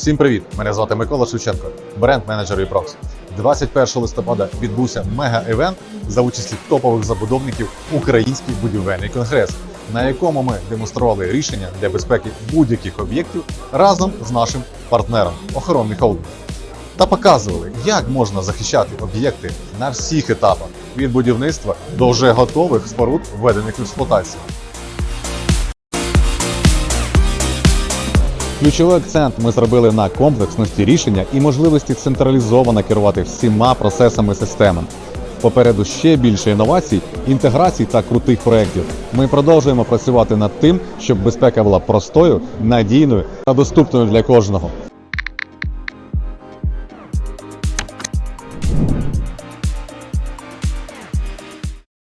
Всім привіт! Мене звати Микола Шевченко, бренд-менеджер Uprox. 21 листопада відбувся мега-евент за участі топових забудовників Український будівельний конгрес, на якому ми демонстрували рішення для безпеки будь-яких об'єктів разом з нашим партнером охоронний холдинг. Та показували, як можна захищати об'єкти на всіх етапах від будівництва до вже готових споруд, введених в експлуатацію. Ключовий акцент ми зробили на комплексності рішення і можливості централізовано керувати всіма процесами системи. Попереду ще більше інновацій, інтеграцій та крутих проєктів. Ми продовжуємо працювати над тим, щоб безпека була простою, надійною та доступною для кожного.